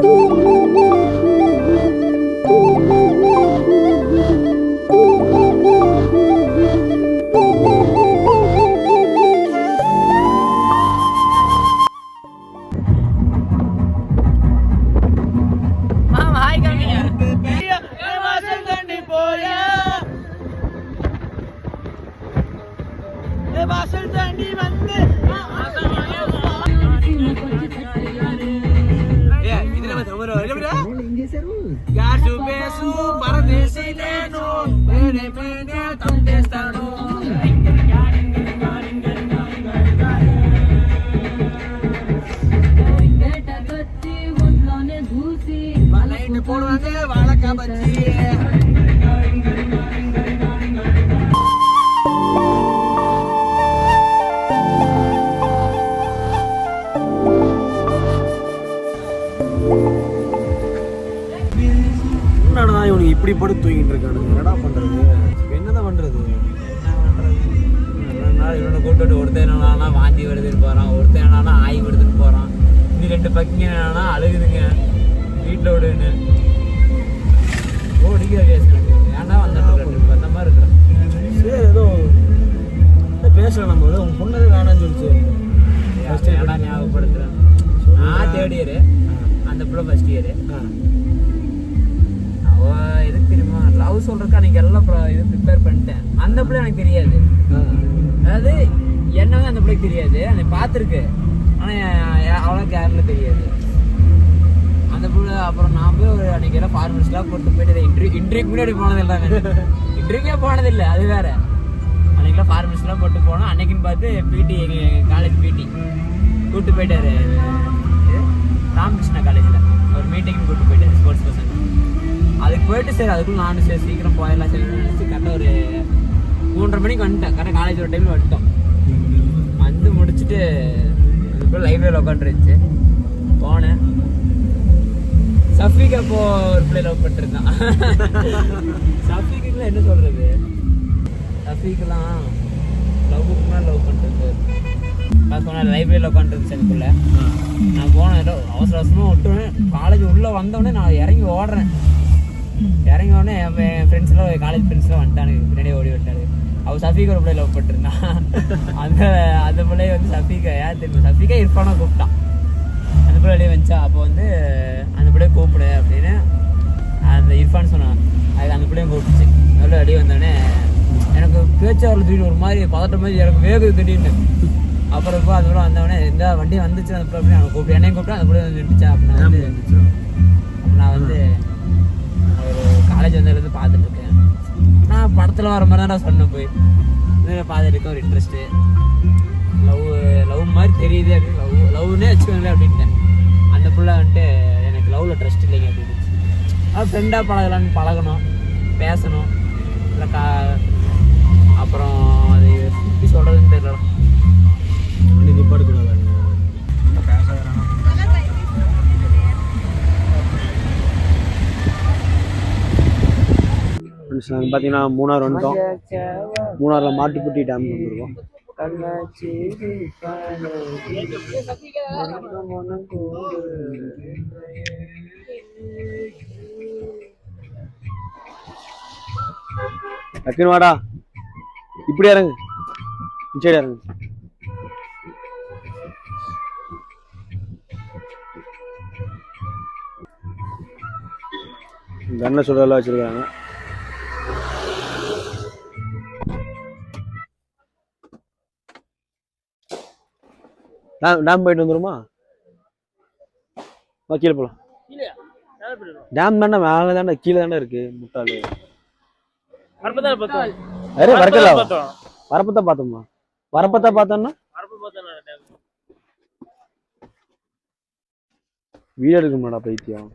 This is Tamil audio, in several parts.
Thank. என்னடா இவனுக்கு இப்படி படுத்து தூங்கிட்டு இருக்கானுங்க. என்னடா பண்றது? இப்ப என்னதான் பண்றது? இவனை கூப்பிட்டு ஒருத்தன் என்னன்னா வாந்தி வருதுன்னு போறான். ஒருத்தன் என்னன்னா ஆய் வருதுன்னு போறான். இன்னும் ரெண்டு பக்கிங்க என்னன்னா அழுகுதுங்க. வீட்டில் விடுன்னு. ஓடிக்கிற கேஸ் ஏன்டா வந்துட்டு அந்த மாதிரி இருக்கிறேன். சரி ஏதோ என்ன பேசல நம்ம. உன் பொண்ணதே வேணாம்னு சொல்லிச்சு. ஏன்டா ஞாபகப்படுத்துறேன் நான் தேர்ட் இயரு அந்த பிள்ளை ஃபர்ஸ்ட் இயரு ஆ. அவ எதுக்கு தெரியுமா? லவ் சொல்றதுக்கு அன்னைக்கு எல்லாம் இது ப்ரிப்பேர் பண்ணிட்டேன். அந்த பிள்ளை எனக்கு தெரியாது. அதாவது என்னங்க அந்த பிள்ளைக்கு தெரியாது. அந்த பார்த்துருக்கு. ஆனால் அவ்வளோ கேரில் தெரியாது. அந்த பிள்ளை அப்புறம் நான் போய் ஒரு அன்னைக்கு எல்லாம் ஃபார்மல்ஸ்லாம் போட்டு போயிட்டு இன்ட்ரி இன்ட்ரிக்கு முன்னாடி போனதில்லை இன்ட்ரிக்கே போனதில்லை அது வேற. அன்னைக்கெல்லாம் ஃபார்மல்ஸ்லாம் போட்டு போனோம். அன்னைக்குன்னு பார்த்து பிடி எங்கள் காலேஜ் பிடி கூப்பிட்டு போயிட்டாரு ராமகிருஷ்ணா காலேஜில் ஒரு மீட்டிங் கூப்பிட்டு போயிட்டாரு ஸ்போர்ட்ஸ் பர்சன் அதுக்கு போயிட்டு சரி அதுக்குள்ள நானும் சரி சீக்கிரம் போயிடலாம் சரி கரெக்டாக ஒரு மூன்றரை மணிக்கு வந்துட்டேன். கரெக்டாக காலேஜ் ஒரு டைமில் வந்துட்டோம். வந்து முடிச்சுட்டு அதுக்குள்ள லைப்ரரியில் உட்காந்துருந்துச்சு. போனேன். சஃபிக் அப்போ ஒரு பிள்ளை லவ் பண்ணிருந்தான். சஃபிக்குலாம் என்ன சொல்றது? சஃபிக்கெல்லாம் லவ் முன்னாடி லவ் நான் சொன்னேன் லைப்ரரியில் உட்காந்துருந்துச்சு அதுக்குள்ள நான் போனேன் ஏதோ அவசர அவசரமாக விட்டுவேன் காலேஜ் உள்ளே வந்தோடனே நான் இறங்கி ஓடுறேன். இறங்கி உடனே என் ஃப்ரெண்ட்ஸ்லாம் காலேஜ் ஃப்ரெண்ட்ஸ்லாம் வந்துட்டானுங்க. பின்னாடி ஓடி விட்டாரு அவள் சஃபிக் ஒரு பிள்ளை லவ் பண்ணிருந்தான் அந்த அந்த பிள்ளைய வந்து சஃபிகா ஏன் தெரியுமா? சஃபிகா இர்ஃபானா கூப்பிட்டான். அந்த பிள்ளை வெளியே வந்துச்சா? அப்போ வந்து அந்த பிள்ளைய கூப்பிடு அப்படின்னு அந்த இர்ஃபான் சொன்னான். அதுக்கு அந்த பிள்ளையும் கூப்பிட்டுச்சு. நல்ல வெளியே வந்தோடனே எனக்கு பேச்சாரில் திடீர்னு ஒரு மாதிரி பதட்ட மாதிரி எனக்கு வேகுது திடீர்னு. அப்புறம் இப்போ அது கூட வந்தவொடனே இந்த வண்டி வந்துச்சு அந்த பிள்ளை அப்படின்னு அவனை கூப்பிட்டு என்னையும் கூப்பிட்டு அந்த பிள்ளை வந்து நின்றுச்சா அப்படின்னு நான் வந்து காலேஜ் வந்ததுலேருந்து பார்த்துட்டு இருக்கேன் நான் படத்தில் வர மாதிரி தான் சொன்னேன் போய். பார்த்துட்டு ஒரு இன்ட்ரெஸ்ட்டு லவ் லவ் மாதிரி தெரியுது அப்படின்னு லவ் லவ்னே வச்சுக்கோங்களேன் அப்படின்ட்டேன். அந்த புள்ள வந்துட்டு எனக்கு லவ்வில் ட்ரஸ்ட் இல்லைங்க அப்படின்னு. அது ஃப்ரெண்டாக பழகலான்னு பழகணும் பேசணும். இல்லை கா அப்புறம் அது எப்படி சொல்கிறதுன்னு தெரியல ஃப்ரெண்ட்ஸ் பார்த்தீங்கன்னா மூணார் வந்துட்டோம். மூணாரில் மாட்டுப்பட்டி டேம் வந்துருக்கோம். டக்குன்னு வாடா. இப்படி இறங்கு. சரி இறங்கு. கண்ணை சுடலாம் வச்சுருக்காங்க. டேம் டேம் போயிட்டு வந்துருமா? கீழே போகலாம் டேம் தானே மேலே தானே கீழே தானே இருக்கு முட்டாளு. அரே வரக்கல? வரப்பத்தான் பார்த்தோமா. வரப்பத்தான் பார்த்தோம்னா? வீடியோ எடுக்க மாடா பைத்தியம்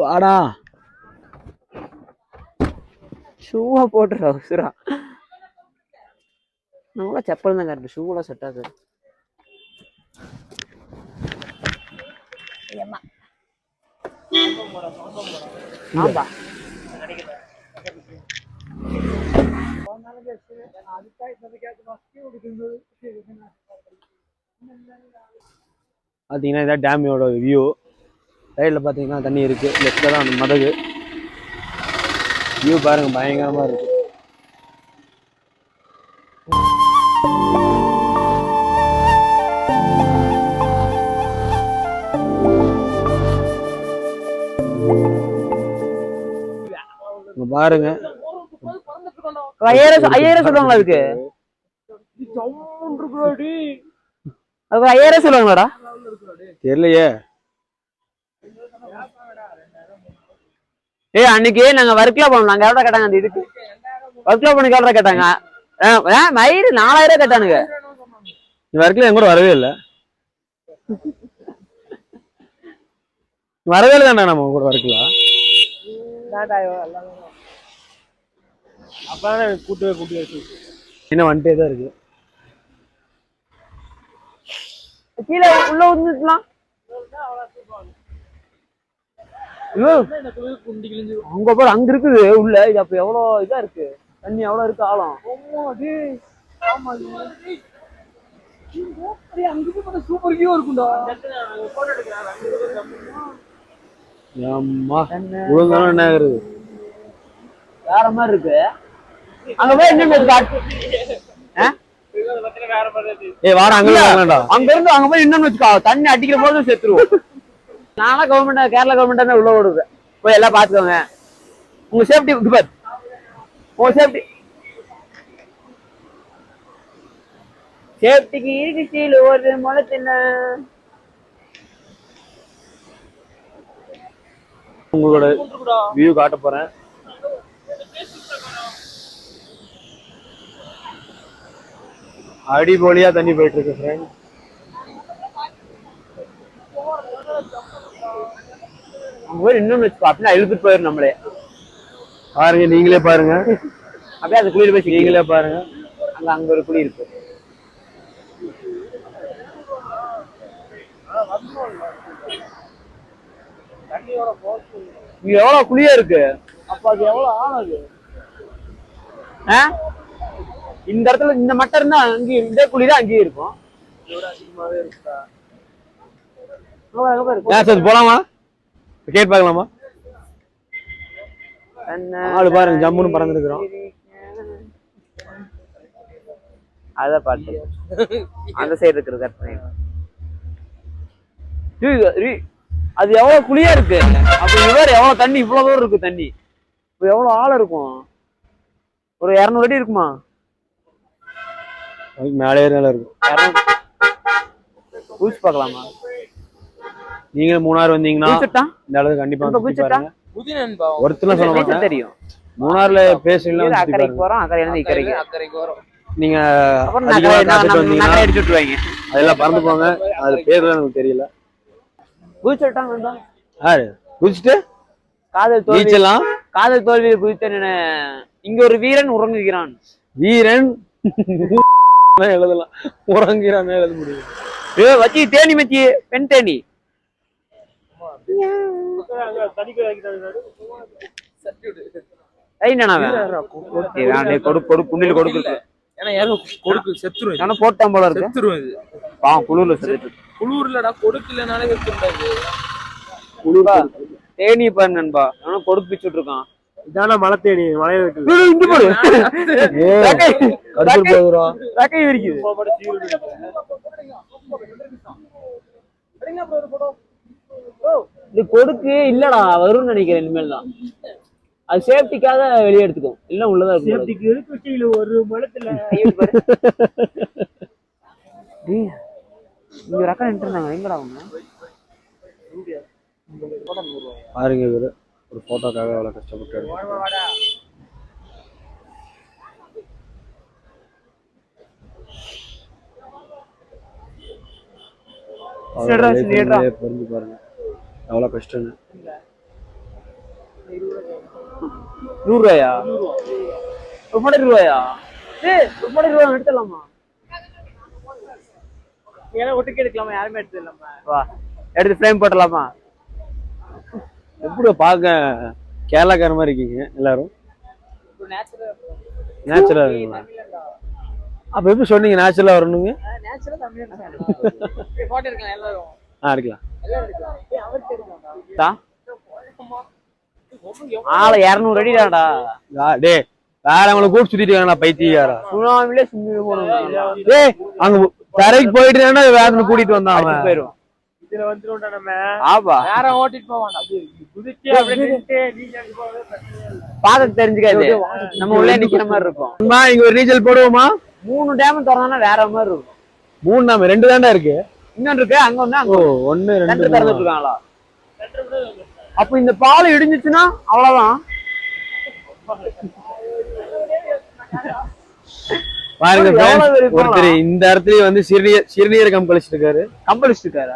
வாடா. ஷூவை போட்டுற அவசரா நம்மளா செப்பல் தான் கரெக்ட் ஷூவெல்லாம் செட் ஆகுது. பார்த்தீங்கன்னா இதான் டேமியோட வியூ சைடில் பார்த்தீங்கன்னா தண்ணி இருக்கு. லெஃப்டில் தான் அந்த மதகு. வியூ பாருங்க பயங்கரமா இருக்கு. இங்க பாருங்க. ஐயாயிரம் ஐயாயிரம் சொல்லுவாங்களா அதுக்கு? அது ஐயாயிரம் சொல்லுவாங்களாடா? தெரியலையே. ஏய் அன்னைக்கு நாங்க ஒர்க்ல போனோம். நாங்க எவ்வளவு கேட்டாங்க அந்த இதுக்கு? ஒர்க்ல போன எவ்வளவு கேட்டாங்க? ஆ, ஆ, மயிறு நாலாயிரம் கேட்டானுங்க. இந்த வரைக்கும் என் கூட வரவே இல்லை. வரவே இல்லை தானே நம்ம கூட வரக்கலாம் அப்பதான் கூட்டவே கூட்டி இன்னும் வந்துட்டே தான் இருக்கு. கீழே உள்ள வந்துக்கலாம் அங்க பாரு அங்க இருக்குது உள்ள. இது அப்ப எவ்வளவு இதா இருக்கு? தண்ணி எவ்வளவு இருக்கு ஆழம்? என்ன? ஆகுறது? வேற மாதிரி இருக்கு. அங்க போய் என்ன இருக்கு வாடா அங்க வேண்டாம் அங்க இருந்து அங்க போய் இன்னும் வச்சுக்கோ. தண்ணி அடிக்கிற போது செத்துருவோம் நானா கவர்மெண்ட் கேரளா கவர்மெண்ட் தான் உள்ள ஓடுது. போய் எல்லாம் பாத்துக்கோங்க உங்க சேஃப்டி பார். உங்க சேஃப்டி சேஃப்டிக்கு இருக்கு கீழே ஒரு முளை தின்ன உங்களோட வியூ காட்ட போறேன். அடிபொலியா தண்ணி போயிட்டு இருக்கு ஃப்ரெண்ட் போய் இன்னும் வச்சுக்கோ. அப்படின்னா இழுத்துட்டு போயிடும் நம்மளே. பாருங்க நீங்களே பாருங்க. அப்படியே அந்த குளிர் போய் நீங்களே பாருங்க. அங்க அங்க ஒரு குழி இருக்கு. இங்க எவ்வளவு குழியா இருக்கு? அப்ப அது எவ்வளவு ஆனது? இந்த இடத்துல இந்த மட்டம் இருந்தா அங்கேயும் இந்த குழி தான் அங்கேயும் இருக்கும். போலாமா? கேட் பார்க்கலாமா ஆளு பாருங்க ஜம்முன்னு பறந்துருக்கிறோம். அத பாட்டு அந்த சைடு இருக்கிற கற்பனை டேய், ரீ- அது எவ்வளவு குழியா இருக்கு? அப்ப இவர் எவ்வளவு தண்ணி இவ்வளவு தூரம் இருக்கு தண்ணி. இப்ப எவ்வளவு ஆழம் இருக்கும்? ஒரு இருநூறு அடி இருக்குமா? அதுக்கு மேலே மேல இருக்கும். பூச்சி பார்க்கலாமா? நீங்க மூணார் வந்தீங்கன்னா இந்த அளவுக்கு கண்டிப்பா ஒருத்தரும் சொல்ல மாட்டேன். தெரியும். மூணார்ல பேசலாம் அக்கறைக்கு போறோம் அக்கறையில இருந்து இக்கரைக்கு அக்கறைக்கு வரும். நீங்க அதெல்லாம் பறந்து போங்க. அது பேர்லாம் எனக்கு தெரியல. யாரு? குதிச்சுட்டு? காதல் தோல்வி. நீச்சலாம் காதல் தோல்வியில் குதித்த இங்க ஒரு வீரன் உறங்குகிறான். வீரன்? எழுதலாம். உறங்கிறான் எழுத முடியும் ஏ வச்சி தேனி மச்சி பெண் தேனி கொடு கொடு குண்டில் கொடுக்கு ஏன்னா யாரும் கொடுக்கு செத்துரும் ஆனா போட்டான் போல இருக்கு. குளிர்ல குளூர்லடா கொடுக்கலனாலே செத்துருந்தாது குளிரா தேனி பாரு நண்பா. ஆனா கொடுக்கு பிச்சுட்டு இருக்கான். இதான மலை தேடி மலையில இங்க பாரு ரக்கை, இது கொடுக்கு இல்லடா வரும்னு நினைக்கிறேன் இனிமேல் தான். அது சேஃப்டிக்காக வெளியே எடுத்துக்கும் இல்ல உள்ளதா இருக்கும் ஒரு மலத்துல இங்க ஒரு அக்கா நின்று இருந்தாங்க. எங்கடா அவங்க? பாருங்க இவரு. ஒரு போட்டோக்காக எவ்வளவு கஷ்டப்பட்டு புரிஞ்சு பாருங்க. எவ்வளவு கஷ்டம்னு நூறு ரூபாயா ரொம்ப ரூபாயா ஏய் ரொம்ப ரூபாய் எடுத்துடலாமா? ஏன்னா ஒட்டுக்கு எடுக்கலாமா? யாருமே எடுத்துடலாமா? வா எடுத்து ஃப்ரேம் போட்டுடலாமா? எப்படி பார்க்க கேரளாக்கார மாதிரி இருக்கீங்க எல்லாரும்? நேச்சுரலா இருக்குங்களா அப்ப எப்படி சொன்னீங்க நேச்சுரலா வரணுங்க நேச்சுரல் தமிழ் போட்டோ இருக்கலாம் எல்லாரும். ஆ எடுக்கலாம். ஆளை இரநூறு அடிடாடா. ஆ, டேய் வேற அவங்கள கூப்பிட்டு சுத்திட்டு பைத்தியக்காரா. சுனாமிலே சும்மி போனோம் டேய் அங்க தரைக்கு போயிட்டு வேற கூட்டிட்டு வந்தான் அவன். இதுல வந்துருவோம்டா நம்ம. வேற ஓட்டிட்டு போவான் குதிச்சு அப்படியே. பார்த்து தெரிஞ்சுக்காது நம்ம உள்ளே நிக்கிற மாதிரி இருக்கும். அம்மா, இங்க ஒரு நீச்சல் போடுவோமா? மூணு டேம் திறந்தா வேற மாதிரி இருக்கும். மூணு நாம ரெண்டு தாண்டா இருக்கு. இன்னொன்று இருக்கு அங்க வந்து ஓ அங்க ஒண்ணு ரெண்டு திறந்துட்டு இருக்காங்களா அப்ப இந்த பாலம் இடிஞ்சிச்சுன்னா அவ்வளவுதான். பாருங்க? ஒருத்தர் இந்த இடத்துலயே வந்து சிறுநீர் சிறுநீர் கம்பளிச்சிட்டு இருக்காரு கம்பளிச்சுட்டு இருக்காரு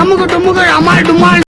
அமுகு டுமுகு அமால் டுமால்